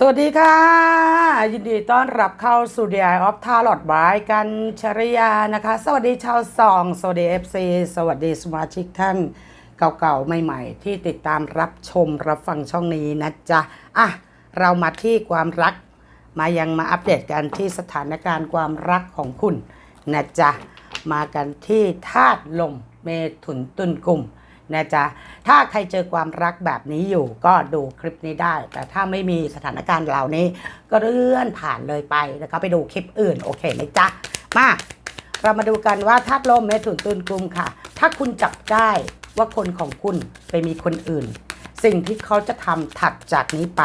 สวัสดีค่ะ ยินดีต้อนรับเข้าสู่ DI of t a r o t บายกันชริยานะคะ สวัสดีชาวซองสวัสดี FC สวัสดีสมาชิกท่านเก่าๆ ใหม่ๆ ที่ติดตามรับชมรับฟังช่องนี้นะจ๊ะ อะ เรามาที่ความรัก มายังมาอัปเดตกันที่สถานการณ์ความรักของคุณนะจ๊ะ มากันที่ธาตุลมเมถุนตุลกลุ่ม นะจ๊ะถ้าใครเจอความรักแบบนี้อยู่ก็ดูคลิปนี้ได้ แต่ถ้าไม่มีสถานการณ์เหล่านี้ ก็เลื่อนผ่านเลยไปแล้วก็ไปดูคลิปอื่นโอเคไหมจ๊ะมาเรามาดูกันว่าธาตุลมเมถุนตุลกลุ่มค่ะ ถ้าคุณจับได้ว่าคนของคุณไปมีคนอื่น สิ่งที่เขาจะทำถัดจากนี้ไป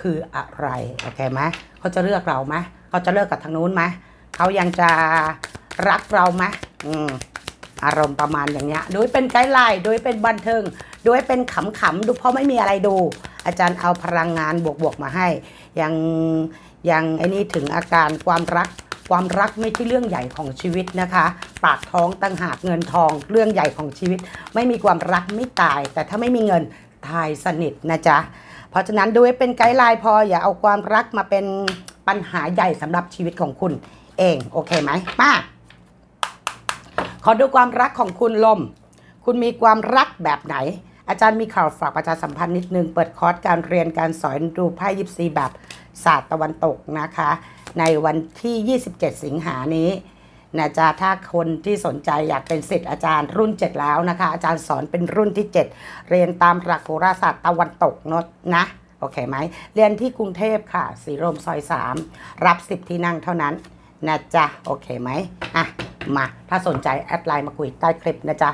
คืออะไรโอเคไหมเขาจะเลือกเราไหมเขาจะเลิกกับทางนู้นไหมเขายังจะรักเราไหมอืม อารมณ์ประมาณอย่างเนี้ยโดยเป็นไกด์ไลน์โดยเป็นบันเทิง โดยเป็นขำๆดูเพราะไม่มีอะไรดู อาจารย์เอาพลังงานบวกๆมาให้ ยังยังไอ้นี่ถึงอาการความรักความรักไม่ใช่เรื่องใหญ่ของชีวิตนะคะ ปากท้องตั้งหากเงินทองเรื่องใหญ่ของชีวิต ไม่มีความรักไม่ตาย แต่ถ้าไม่มีเงินตายสนิทนะจ๊ะเพราะฉะนั้นดูให้เป็นไกด์ไลน์พออย่าเอาความรักมาเป็นปัญหาใหญ่สำหรับชีวิตของคุณเอง โอเคไหมมา ขอดูความรักของคุณลม คุณมีความรักแบบไหน อาจารย์มีข่าวฝากประชาสัมพันธ์นิดนึง เปิดคอร์สการเรียนการสอนดูไพ่ยิปซีแบบศาสตร์ตะวันตกนะคะ ในวันที่ 27 สิงหานี้นะจ๊ะถ้าคนที่สนใจอยากเป็นศิษย์อาจารย์รุ่น 7 แล้วนะคะ อาจารย์สอนเป็นรุ่นที่ 7 เรียนตามหลักโหราศาสตร์ตะวันตกนอะนะโอเคไหมเรียนที่กรุงเทพค่ะสีลมซอย 3 รับ 10 ที่นั่งเท่านั้นนะจ๊ะโอเคไหมอะ มา ถ้าสนใจแอดไลน์มาคุยใต้คลิปนะจ๊ะ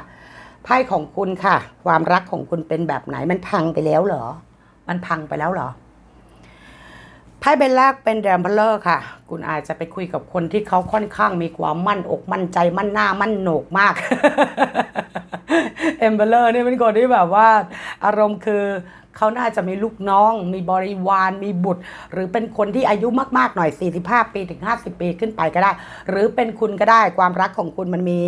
ไพ่ของคุณค่ะ ความรักของคุณเป็นแบบไหนมันพังไปแล้วเหรอ มันพังไปแล้วเหรอไพ่ใบแรกเป็นแดมเบลเลอร์ค่ะ คุณอาจจะไปคุยกับคนที่เขาค่อนข้างมีความมั่นอกมั่นใจมั่นหน้ามั่นโหนกมากเอมเบลเลอร์นี่เป็นคนที่แบบว่า อารมณ์คือ เขาน่าจะมีลูกน้อง มีบริวาร มีบุตร หรือเป็นคนที่อายุมากๆหน่อย 45 ปีถึง 50 ปีขึ้นไปก็ได้ หรือเป็นคุณก็ได้ความรักของคุณมันมี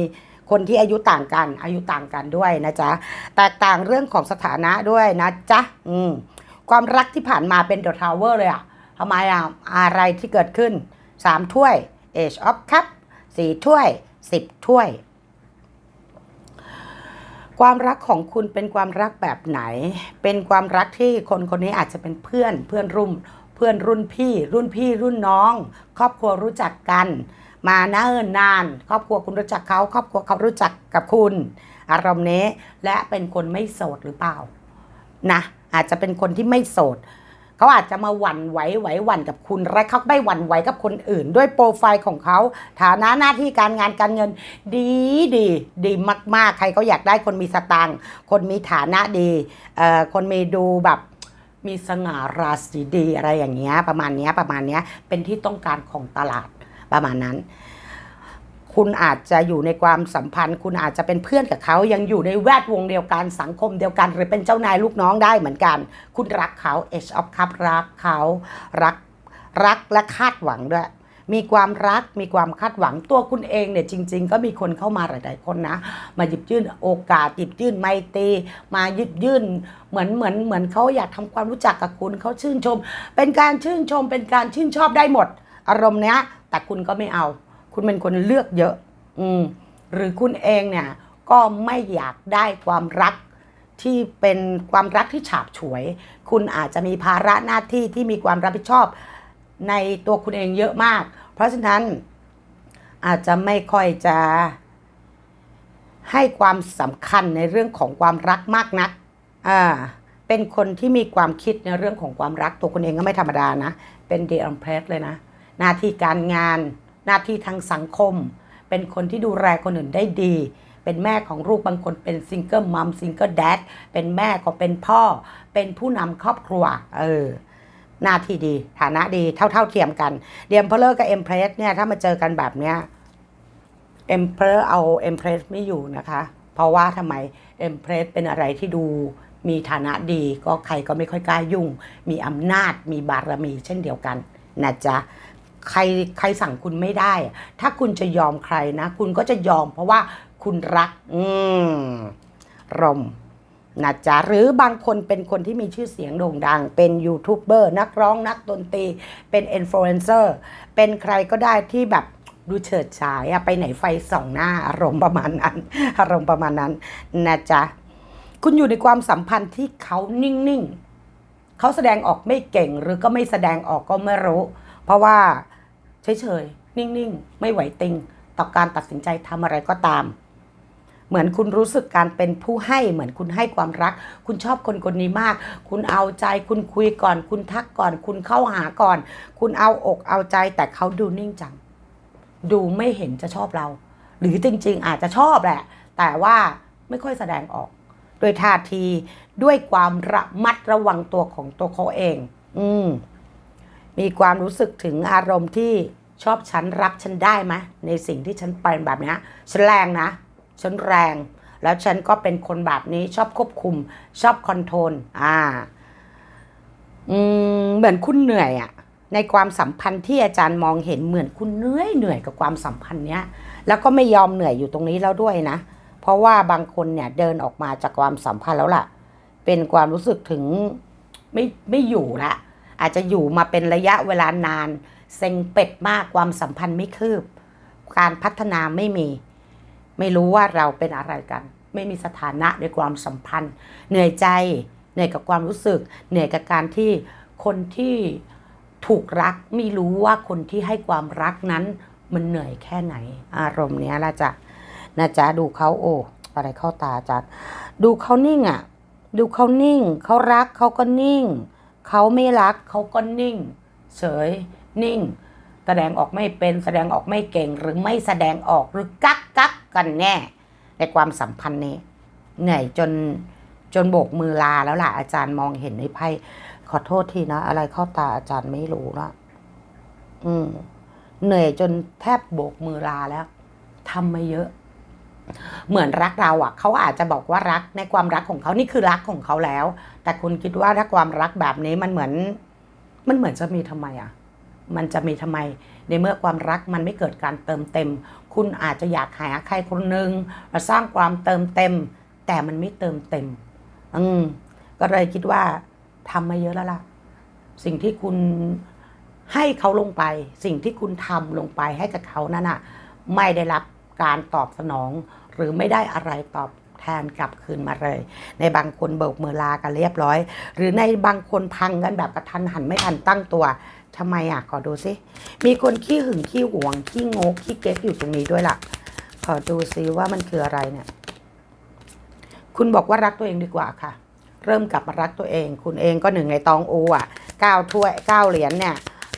คนที่อายุต่างกัน อายุต่างกันด้วยนะจ๊ะ แตกต่างเรื่องของสถานะด้วยนะจ๊ะ อืม ความรักที่ผ่านมาเป็น The Tower เลยอะทำไมอะอะไรที่เกิดขึ้น 3 ถ้วย Age of Cup 4ถ้วย 10 ถ้วย ความรักของคุณเป็นความรักแบบไหน เป็นความรักที่คนคนนี้อาจจะเป็นเพื่อนเพื่อนรุ่มเพื่อนรุ่นพี่ รุ่นพี่รุ่นน้อง ครอบครัวรู้จักกัน มาเนิ่นนาน ครอบครัวคุณรู้จักเขาครอบครัวเขารู้จักกับคุณ อารมณ์นี้และเป็นคนไม่โสดหรือเปล่านะอาจจะเป็นคนที่ไม่โสด เขาอาจจะมาหวั่นไหวไหวหวั่นกับคุณและเขาไม่หวั่นไหวกับคนอื่น ด้วยโปรไฟล์ของเขา ฐานะหน้าที่การงานการเงิน ดีดีดีมาก ๆ ใครก็อยากได้คนมีสตางค์คนมีฐานะดีเอ่อคนมีดูแบบมีสง่าราศีดีอะไรอย่างเงี้ยประมาณเนี้ยประมาณเนี้ยเป็นที่ต้องการของตลาดประมาณนั้น คุณอาจจะอยู่ในความสัมพันธ์ คุณอาจจะเป็นเพื่อนกับเขายังอยู่ในแวดวงเดียวกันสังคมเดียวกัน หรือเป็นเจ้านายลูกน้องได้เหมือนกัน คุณรักเขา Age of Cup รักเขารักรักและคาดหวังด้วยมีความรักมีความคาดหวังตัวคุณเองเนี่ยจริง ๆ ก็มีคนเข้ามาหลาย ๆ คนนะ มาหยิบยื่นโอกาสหยิบยื่นไมตรีมาหยิบยื่นเหมือนเหมือนเหมือนเขาอยากทำความรู้จักกับคุณเขาชื่นชม เป็นการชื่นชมเป็นการชื่นชอบได้หมด อารมณ์เนี้ยแต่คุณก็ไม่เอา คุณเป็นคนเลือกเยอะ อืม หรือคุณเองเนี่ย ก็ไม่อยากได้ความรักที่เป็นความรักที่ฉาบฉวย คุณอาจจะมีภาระหน้าที่ที่มีความรับผิดชอบในตัวคุณเองเยอะมาก เพราะฉะนั้นอาจจะไม่ค่อยจะให้ความสำคัญในเรื่องของความรักมากนัก อ่า เป็นคนที่มีความคิดในเรื่องของความรักตัวคุณเองก็ไม่ธรรมดานะ เป็นเดอัมเพรสเลยนะ หน้าที่การงาน หน้าที่ทางสังคม เป็นคนที่ดูแลคนอื่นได้ดี เป็นแม่ของลูกบางคนเป็นซิงเกิลมัมซิงเกิลแดดเป็นแม่ก็เป็นพ่อ เป็นผู้นำครอบครัว เออหน้าที่ดีฐานะดีเท่าเท่าเทียมกันเดียมเพลเลอร์กับเอ็มเพรสเนี่ยถ้ามาเจอกันแบบเนี้ยเอ็มเพรสเอาเอ็มเพรสไม่อยู่นะคะ เพราะว่าทำไมเอ็มเพรสเป็นอะไรที่ดูมีฐานะดีก็ใครก็ไม่ค่อยกล้ายุ่ง มีอำนาจมีบารมีเช่นเดียวกันนะจ๊ะ ใครใครสั่งคุณไม่ได้ ถ้าคุณจะยอมใครนะ คุณก็จะยอมเพราะว่าคุณรัก อืมรมนะจ๊ะหรือบางคนเป็นคนที่มีชื่อเสียงโด่งดัง เป็นยูทูบเบอร์นักร้องนักดนตรี เป็นอินฟลูเอนเซอร์เป็นใครก็ได้ที่แบบดูเฉิดฉายอะไปไหนไฟส่องหน้าอารมณ์ประมาณนั้น อารมณ์ประมาณนั้นนะจ๊ะคุณอยู่ในความสัมพันธ์ที่เขานิ่ง ๆเขาแสดงออกไม่เก่งหรือก็ไม่แสดงออกก็ไม่รู้ เพราะว่า เฉยๆ นิ่งๆ ไม่ไหวติง ต่อการตัดสินใจทำอะไรก็ตาม เหมือนคุณรู้สึกการเป็นผู้ให้ เหมือนคุณให้ความรัก คุณชอบคนคนนี้มาก คุณเอาใจ คุณคุยก่อน คุณทักก่อน คุณเข้าหาก่อน คุณเอาอกเอาใจ แต่เขาดูนิ่งจัง ดูไม่เห็นจะชอบเรา หรือจริงๆ อาจจะชอบแหละ แต่ว่าไม่ค่อยแสดงออกโดยท่าที ด้วยความระมัดระวังตัวของตัวเขาเอง อืม มีความรู้สึกถึงอารมณ์ที่ชอบฉันรับฉันได้ไหมในสิ่งที่ฉันเป็นแบบนี้ฉันแรงนะ ฉันแรง แล้วฉันก็เป็นคนแบบนี้ชอบควบคุม ชอบคอนโทรลอ่าอืมเหมือนคุณเหนื่อยอะในความสัมพันธ์ที่อาจารย์มองเห็นเหมือนคุณเหนื่อยเหนื่อยกับความสัมพันธ์เนี้ย แล้วก็ไม่ยอมเหนื่อยอยู่ตรงนี้แล้วด้วยนะ เพราะว่าบางคนเนี่ยเดินออกมาจากความสัมพันธ์แล้วล่ะ เป็นความรู้สึกถึงไม่ไม่อยู่ละ อาจจะอยู่มาเป็นระยะเวลานาน เซ็งเป็ดมากความสัมพันธ์ไม่คืบ การพัฒนาไม่มี ไม่รู้ว่าเราเป็นอะไรกัน ไม่มีสถานะในความสัมพันธ์ เหนื่อยใจ เหนื่อยกับความรู้สึก เหนื่อยกับการที่คนที่ถูกรักไม่รู้ว่าคนที่ให้ความรักนั้น มันเหนื่อยแค่ไหน อารมณ์เนี้ยละจ้ะนะจ๊ะดูเขาโอ้อะไรเข้าตาจัดดูเขานิ่งอะ ดูเขานิ่ง เขารักเขาก็นิ่ง เขาไม่รักเขาก็นิ่ง เฉย นิ่ง แสดงออกไม่เป็นแสดงออกไม่เก่งหรือไม่แสดงออกหรือกักกักกันแน่ ในความสัมพันธ์นี้เหนื่อยจนจนโบกมือลาแล้วล่ะอาจารย์มองเห็นในไพ่ขอโทษทีนะ อะไรเข้าตาอาจารย์ไม่รู้ละอืมเหนื่อยจนแทบโบกมือลาแล้วทำมาเยอะ เหมือนรักเราอะเขาอาจจะบอกว่ารักในความรักของเขานี่คือรักของเขาแล้ว แต่คุณคิดว่าถ้าความรักแบบนี้มันเหมือน มันเหมือนจะมีทำไมอะ มันจะมีทำไม ในเมื่อความรักมันไม่เกิดการเติมเต็ม คุณอาจจะอยากหาใครคนหนึ่งมาสร้างความเติมเต็ม แต่มันไม่เติมเต็ม อืมก็เลยคิดว่าทำมาเยอะแล้วล่ะ สิ่งที่คุณให้เขาลงไป สิ่งที่คุณทำลงไปให้กับเขานั่นน่ะ ไม่ได้รับการตอบสนอง หรือไม่ได้อะไรตอบแทนกลับคืนมาเลย ในบางคนเบิกมือลากันเรียบร้อย หรือในบางคนพังกันแบบกระทันหันไม่ทันตั้งตัวทำไมอะขอดูซิมีคนขี้หึงขี้หวงขี้งกขี้เก๊กอยู่ตรงนี้ด้วยล่ะ ขอดูซิว่ามันคืออะไรเนี่ย คุณบอกว่ารักตัวเองดีกว่าค่ะ เริ่มกลับมารักตัวเอง คุณเองก็หนึ่งในตองอูอะเก้าถ้วยเก้าเหรียญเนี่ย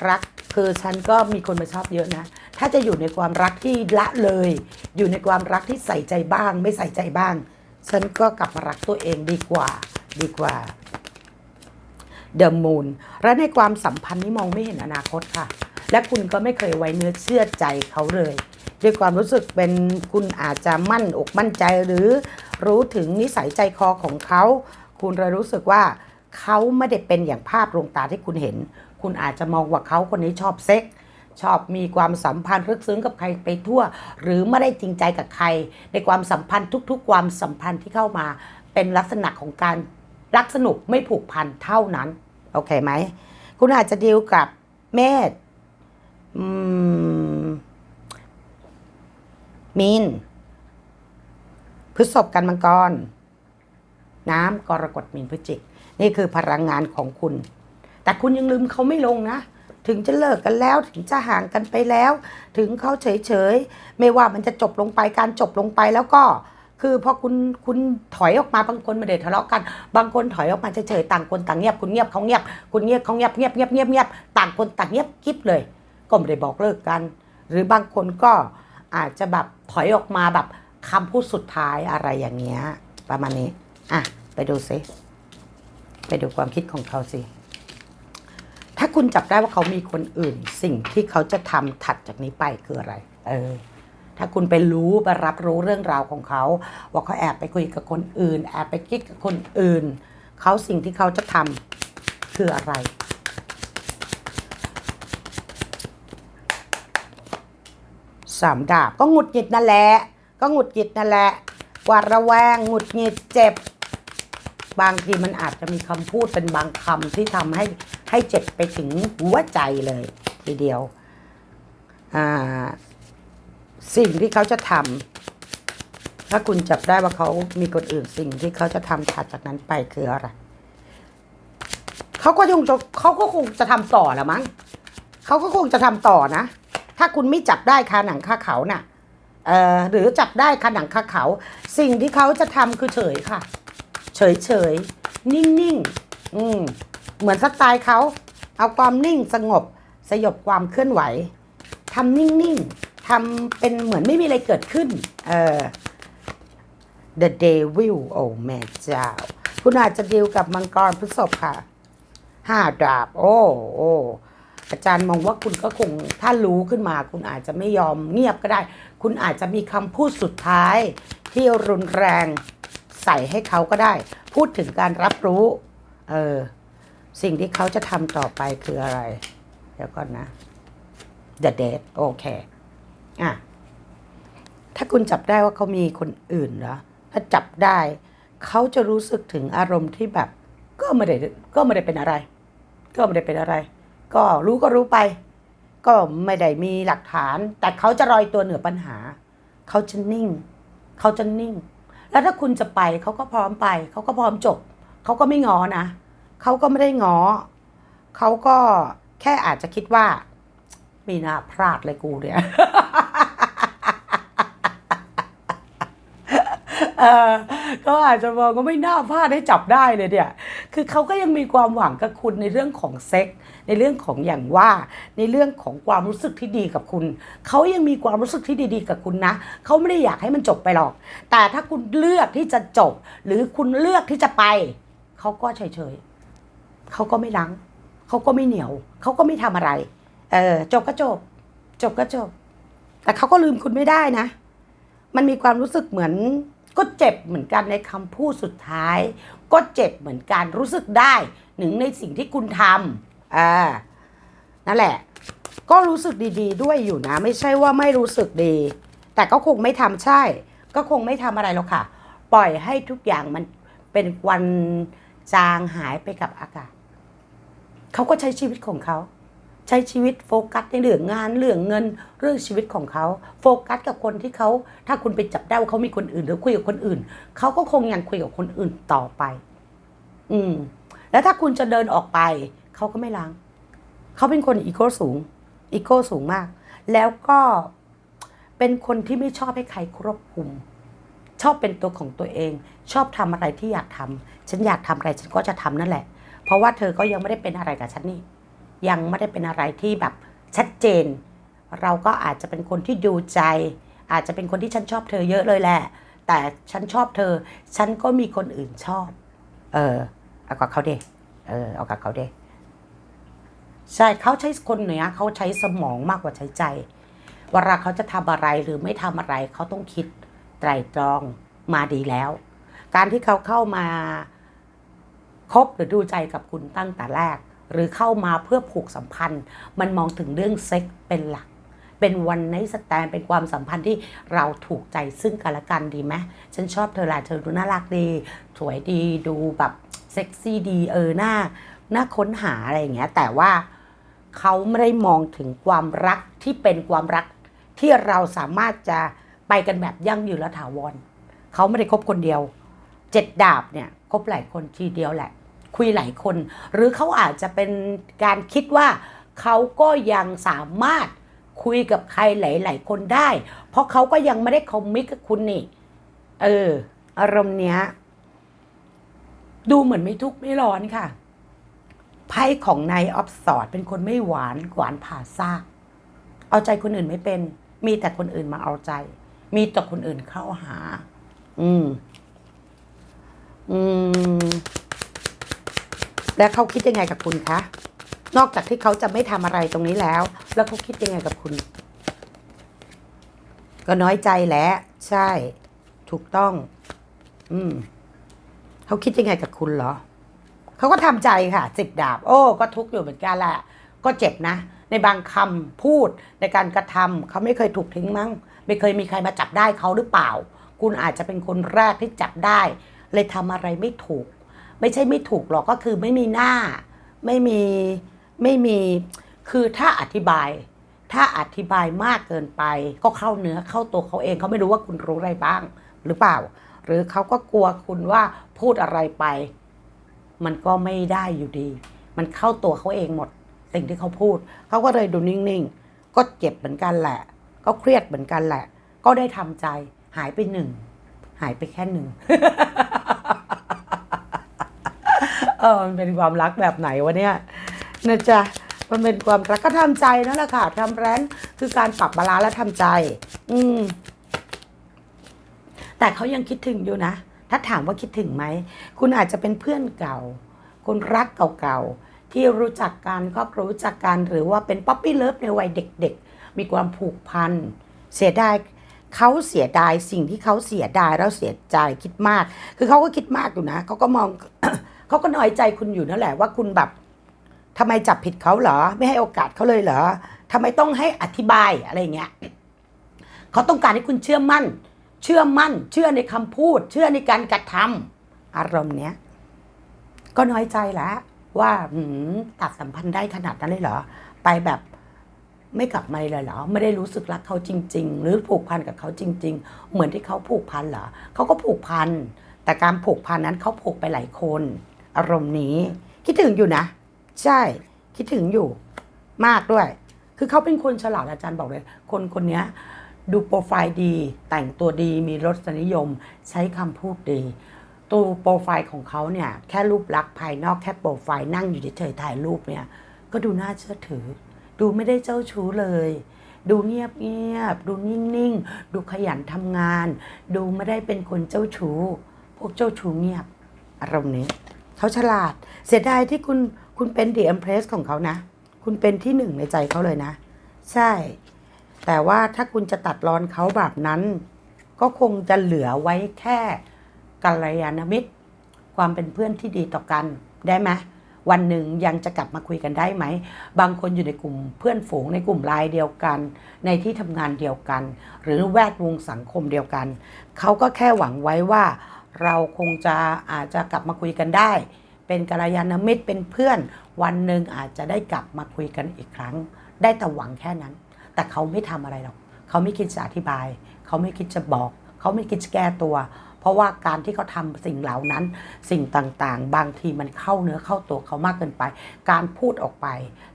รักคือฉันก็มีคนมาชอบเยอะนะ ถ้าจะอยู่ในความรักที่ละเลย อยู่ในความรักที่ใส่ใจบ้าง ไม่ใส่ใจบ้าง ฉันก็กลับมารักตัวเองดีกว่า ดีกว่าเด e m มูนและในความสัมพันธ์นี้มองไม่เห็นอนาคตค่ะ และคุณก็ไม่เคยไว้เนื้อเชื่อใจเขาเลยด้วยความรู้สึกเป็นคุณอาจจะมั่นอกมั่นใจหรือรู้ถึงนิสัยใจคอของเขา คุณเลยรู้สึกว่าเขาไม่ได้เป็นอย่างภาพลวงตาที่คุณเห็น คุณอาจจะมองว่าเขาคนนี้ชอบเซ็ก ชอบมีความสัมพันธ์ลึกซึ้งกับใครไปทั่ว หรือไม่ได้จริงใจกับใคร ในความสัมพันธ์ทุกๆ ความสัมพันธ์ที่เข้ามาเป็นลักษณะของการรักสนุกไม่ผูกพันเท่านั้น โอเคไหม คุณอาจจะดีลกับเมษมีนพฤษภกันมังกร น้ำกรกฎมีนพฤจิก นี่คือพลังงานของคุณ แต่คุณยังลืมเขาไม่ลงนะ ถึงจะเลิกกันแล้วถึงจะห่างกันไปแล้ว ถึงเขาเฉยๆ ไม่ว่ามันจะจบลงไปการจบลงไปแล้วก็ คือพอคุณคุณถอยออกมาบางคนไม่ได้ทะเลาะกัน บางคนถอยออกมาเฉยๆต่างคนต่างเงียบคุณเงียบเขาเงียบคุณเงียบเขาเงียบเงียบเงียบเงียบเงียบต่างคนต่างเงียบกิ๊บเลย ก็ไม่ได้บอกเลิกกัน หรือบางคนก็อาจจะแบบถอยออกมาแบบคำพูดสุดท้ายอะไรอย่างเงี้ยประมาณนี้อะไปดูซิไปดูความคิดของเขาสิ คุณจับได้ว่าเขามีคนอื่น สิ่งที่เขาจะทำถัดจากนี้ไปคืออะไร เออ ถ้าคุณไปรู้ไปรับรู้เรื่องราวของเขา ว่าเขาแอบไปคุยกับคนอื่น แอบไปกิ๊กกับคนอื่น เขาสิ่งที่เขาจะทำคืออะไรสามดาบก็หงุดหงิดนั่นแหละก็หงุดหงิดนั่นแหละหวาดระแวงหงุดหงิดเจ็บ บางทีมันอาจจะมีคำพูดเป็นบางคำที่ทำให้ให้เจ็บไปถึงหัวใจเลย ทีเดียว สิ่งที่เขาจะทำถ้าคุณจับได้ว่าเขามีคนอื่นสิ่งที่เขาจะทำถัดจากนั้นไปคืออะไรเขาก็คงจะเขาก็คงจะทำต่อละมั้งเขาก็คงจะทำต่อนะ ถ้าคุณไม่จับได้คาหนังคาเขาน่ะเอ่อหรือจับได้คาหนังคาเขา สิ่งที่เขาจะทำคือเฉยค่ะ เฉยเฉยนิ่งนิ่งๆอืมเหมือนสไตล์เขาเอาความนิ่งสงบสยบความเคลื่อนไหวทำนิ่งนิ่งๆทำเป็นเหมือนไม่มีอะไรเกิดขึ้นเออ The Devil โอ้แม่เจ้า คุณอาจจะดีลกับมังกรพฤษภค่ะห้าดาบ โอ้โอ้อาจารย์มองว่าคุณก็คงถ้ารู้ขึ้นมา คุณอาจจะไม่ยอมเงียบก็ได้ คุณอาจจะมีคำพูดสุดท้ายที่รุนแรง ใส่ให้เขาก็ได้ พูดถึงการรับรู้ เออ สิ่งที่เขาจะทำต่อไปคืออะไร เดี๋ยวก่อนนะ The Date โอเค อะ ถ้าคุณจับได้ว่าเขามีคนอื่นเหรอ ถ้าจับได้ เขาจะรู้สึกถึงอารมณ์ที่แบบ ก็ไม่ได้ก็ไม่ได้เป็นอะไร ก็ไม่ได้เป็นอะไร ก็รู้ก็รู้ไป ก็ไม่ได้มีหลักฐาน แต่เขาจะลอยตัวเหนือปัญหา เขาจะนิ่ง เขาจะนิ่ง แล้วถ้าคุณจะไปเขาก็พร้อมไปเขาก็พร้อมจบเขาก็ไม่งอนะเขาก็ไม่ได้งอเขาก็แค่อาจจะคิดว่ามีนาพลาดเลยกูเนี่ยเออก็อาจจะมองก็ไม่น่าพลาดให้จับได้เลยเนี่ย คือเขาก็ยังมีความหวังกับคุณในเรื่องของเซ็ก ในเรื่องของอย่างว่า ในเรื่องของความรู้สึกที่ดีกับคุณ เขายังมีความรู้สึกที่ดีๆ กับคุณนะ เขาไม่ได้อยากให้มันจบไปหรอก แต่ถ้าคุณเลือกที่จะจบ หรือคุณเลือกที่จะไป เขาก็เฉยๆเขาก็ไม่ลังเขาก็ไม่เหนียว เขาก็ไม่ทำอะไร เออจบก็จบ จบก็จบ แต่เขาก็ลืมคุณไม่ได้นะ มันมีความรู้สึกเหมือนก็เจ็บเหมือนกันในคำพูดสุดท้าย ก็เจ็บเหมือนกันรู้สึกได้หนึ่งในสิ่งที่คุณทำ อ่านั่นแหละ ก็รู้สึกดีๆด้วยอยู่นะ ไม่ใช่ว่าไม่รู้สึกดี แต่ก็คงไม่ทำใช่ ก็คงไม่ทำอะไรหรอกค่ะ ปล่อยให้ทุกอย่างมันเป็นวันจางหายไปกับอากาศเขาก็ใช้ชีวิตของเขาใช้ชีวิตโฟกัสในเรื่องงานเรื่องเงินเรื่องชีวิตของเขา โฟกัสกับคนที่เขา ถ้าคุณไปจับได้ว่าเขามีคนอื่นหรือคุยกับคนอื่นเขาก็คงยังคุยกับคนอื่นต่อไป อืม แล้วถ้าคุณจะเดินออกไป เขาก็ไม่ล้าง เขาเป็นคนอีโก้สูง อีโก้สูงมาก แล้วก็เป็นคนที่ไม่ชอบให้ใครควบคุม ชอบเป็นตัวของตัวเอง ชอบทำอะไรที่อยากทำฉันอยากทำอะไรฉันก็จะทำนั่นแหละ เพราะว่าเธอก็ยังไม่ได้เป็นอะไรกับฉันนี่ ยังไม่ได้เป็นอะไรที่แบบชัดเจน เราก็อาจจะเป็นคนที่ดูใจ อาจจะเป็นคนที่ฉันชอบเธอเยอะเลยแหละ แต่ฉันชอบเธอ ฉันก็มีคนอื่นชอบ เออเอากับเขาเดเออเอากับเขาเด ใช่เขาใช้คนเหนี้ยเขาใช้สมองมากกว่าใช้ใจเวลาเขาจะทำอะไรหรือไม่ทำอะไรเขาต้องคิดไตรตรองมาดีแล้ว การที่เขาเข้ามาคบหรือดูใจกับคุณตั้งแต่แรก หรือเข้ามาเพื่อผูกสัมพันธ์ มันมองถึงเรื่องเซ็กเป็นหลัก เป็นวันในสแตนเป็นความสัมพันธ์ที่เราถูกใจซึ่งกันและกันดีไหมฉันชอบเธอแหละเธอดูน่ารักดี สวยดีดูแบบเซ็กซี่ดีเออหน้า น้าค้นหาอะไรอย่างเงี้ย แต่ว่าเขาไม่ได้มองถึงความรักที่เป็นความรักที่เราสามารถจะไปกันแบบยั่งยืนและถาวรเขาไม่ได้คบคนเดียวเจ็ดดาบเนี่ยคบหลายคนทีเดียวแหละ คุยหลายคน หรือเขาอาจจะเป็นการคิดว่าเขาก็ยังสามารถคุยกับใครหลาย ๆ คนได้ เพราะเขาก็ยังไม่ได้คอมมิตกับคุณนี่เออ อารมณ์เนี้ย ดูเหมือนไม่ทุกข์ไม่ร้อนค่ะ ไพ่ของนายออฟสอดเป็นคนไม่หวานหวานผ่าซากเอาใจคนอื่นไม่เป็น มีแต่คนอื่นมาเอาใจ มีแต่คนอื่นเข้าหา อืม อืม แล้วเขาคิดยังไงกับคุณคะนอกจากที่เขาจะไม่ทำอะไรตรงนี้แล้ว แล้วเขาคิดยังไงกับคุณ ก็น้อยใจแหละใช่ ถูกต้อง อืมเขาคิดยังไงกับคุณเหรอ เขาก็ทำใจค่ะสิบดาบ โอ้ ก็ทุกข์อยู่เหมือนกันแหละก็เจ็บนะ ในบางคำพูดในการกระทำเขาไม่เคยถูกทิ้งมั้ง ไม่เคยมีใครมาจับได้เขาหรือเปล่า คุณอาจจะเป็นคนแรกที่จับได้ เลยทำอะไรไม่ถูก ไม่ใช่ไม่ถูกหรอกก็คือไม่มีหน้า ไม่มีไม่มีคือถ้าอธิบาย ถ้าอธิบายมากเกินไป ก็เข้าเนื้อเข้าตัวเขาเองเขาไม่รู้ว่าคุณรู้อะไรบ้าง หรือเปล่า หรือเขาก็กลัวคุณว่าพูดอะไรไป มันก็ไม่ได้อยู่ดี มันเข้าตัวเขาเองหมด สิ่งที่เขาพูด เขาก็เลยดูนิ่งๆ ก็เจ็บเหมือนกันแหละ ก็เครียดเหมือนกันแหละ ก็ได้ทำใจหายไปหนึ่ง หายไปแค่หนึ่งเออมันเป็นความรักแบบไหนวะเนี่ยนะจ๊ะมันเป็นความรักก็ทำใจนั่นแหละค่ะทำแรงคือการปรับบาลานซ์และทำใจ อืมแต่เขายังคิดถึงอยู่นะ ถ้าถามว่าคิดถึงไหม คุณอาจจะเป็นเพื่อนเก่า คนรักเก่าๆ ที่รู้จักกันครอบครัวรู้จักกันหรือว่าเป็นป๊อปปี้เลิฟในวัยเด็กๆ มีความผูกพัน เสียดายเขาเสียดายสิ่งที่เขาเสียดายแล้วเสียใจคิดมาก คือเขาก็คิดมากอยู่นะเขาก็มองเขาก็น้อยใจคุณอยู่นั่นแหละว่าคุณแบบทำไมจับผิดเขาเหรอ ไม่ให้โอกาสเขาเลยเหรอทำไมต้องให้อธิบายอะไรเงี้ยเขาต้องการให้คุณเชื่อมั่น เชื่อมั่น เชื่อในคำพูด เชื่อในการกระทำอารมณ์เนี้ย ก็น้อยใจแล้วว่าตัดสัมพันธ์ได้ขนาดนั้นเลยเหรอ ไปแบบไม่กลับมาเลยเหรอ ไม่ได้รู้สึกรักเขาจริง ๆ หรือผูกพันกับเขาจริง ๆ เหมือนที่เขาผูกพันเหรอเขาก็ผูกพัน แต่การผูกพันนั้นเขาผูกไปหลายคน อารมณ์นี้ คิดถึงอยู่นะ ใช่ คิดถึงอยู่ มากด้วย คือเขาเป็นคนฉลาดอาจารย์บอกเลย คนคนเนี้ย ดูโปรไฟล์ดี แต่งตัวดีมีรสนิยม ใช้คำพูดดี ตัวโปรไฟล์ของเขาเนี่ย แค่รูปลักษณ์ภายนอกแค่โปรไฟล์นั่งอยู่เฉยๆถ่ายรูปเนี่ย ก็ดูน่าเชื่อถือ ดูไม่ได้เจ้าชู้เลย ดูเงียบเงียบดูนิ่งๆ ดูขยันทำงาน ดูไม่ได้เป็นคนเจ้าชู้ พวกเจ้าชู้เงียบอารมณ์นี้เขาฉลาด เสียดายที่คุณคุณเป็นดีเอ็มเพรสของเขานะ คุณเป็นที่หนึ่งในใจเขาเลยนะ ใช่ แต่ว่าถ้าคุณจะตัดรอนเขาแบบนั้น ก็คงจะเหลือไว้แค่กัลยาณมิตร ความเป็นเพื่อนที่ดีต่อกันได้ไหมวันหนึ่งยังจะกลับมาคุยกันได้ไหม บางคนอยู่ในกลุ่มเพื่อนฝูงในกลุ่มไลน์เดียวกัน ในที่ทำงานเดียวกัน หรือแวดวงสังคมเดียวกัน เขาก็แค่หวังไว้ว่า เราคงจะอาจจะกลับมาคุยกันได้ เป็นกัลยาณมิตรเป็นเพื่อน วันหนึ่งอาจจะได้กลับมาคุยกันอีกครั้ง ได้แต่หวังแค่นั้น แต่เขาไม่ทำอะไรหรอกเขาไม่คิดจะอธิบาย เขาไม่คิดจะบอก เขาไม่คิดจะแก้ตัว เพราะว่าการที่เขาทำสิ่งเหล่านั้น สิ่งต่างๆ บางทีมันเข้าเนื้อเข้าตัวเขามากเกินไป การพูดออกไป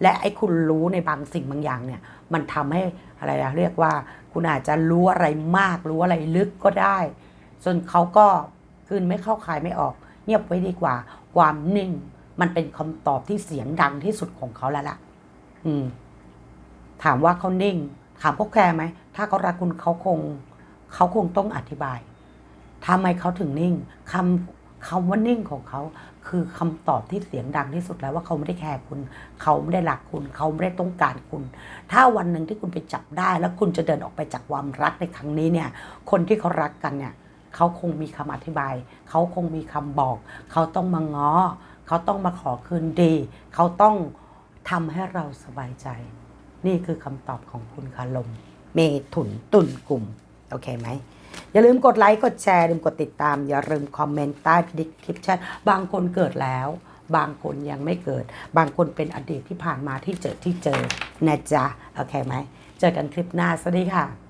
และไอ้คุณรู้ในบางสิ่งบางอย่างเนี่ย มันทำให้อะไรอะเรียกว่า คุณอาจจะรู้อะไรมากรู้อะไรลึกก็ได้ส่วนเขาก็คืนไม่เข้าคายไม่ออก เงียบไว้ดีกว่า ความนิ่ง มันเป็นคำตอบที่เสียงดังที่สุดของเขาแล้วล่ะ อืม ถามว่าเขานิ่ง ถามเขาแคร์ไหม ถ้าเขารักคุณเขาคง เขาคงต้องอธิบายทำไมเขาถึงนิ่งคำคำว่านิ่งของเขาคือคำตอบที่เสียงดังที่สุดแล้วว่าเขาไม่ได้แคร์คุณ เขาไม่ได้รักคุณ เขาไม่ได้ต้องการคุณ ถ้าวันหนึ่งที่คุณไปจับได้ แล้วคุณจะเดินออกไปจากความรักในครั้งนี้เนี่ย คนที่เขารักกันเนี่ยเขาคงมีคำอธิบาย เขาคงมีคำบอก เขาต้องมาง้อ เขาต้องมาขอคืนดี เขาต้องทำให้เราสบายใจ นี่คือคำตอบของคุณคาลม เมถุนตุนกลุ่ม โอเคไหม อย่าลืมกดไลค์ กดแชร์ลืมกดติดตาม อย่าลืมคอมเมนต์ใต้คลิปแชทบางคนเกิดแล้ว บางคนยังไม่เกิด บางคนเป็นอดีตที่ผ่านมาที่เจอที่เจอนะจ๊ะ โอเคไหม เจอกันคลิปหน้า สวัสดีค่ะ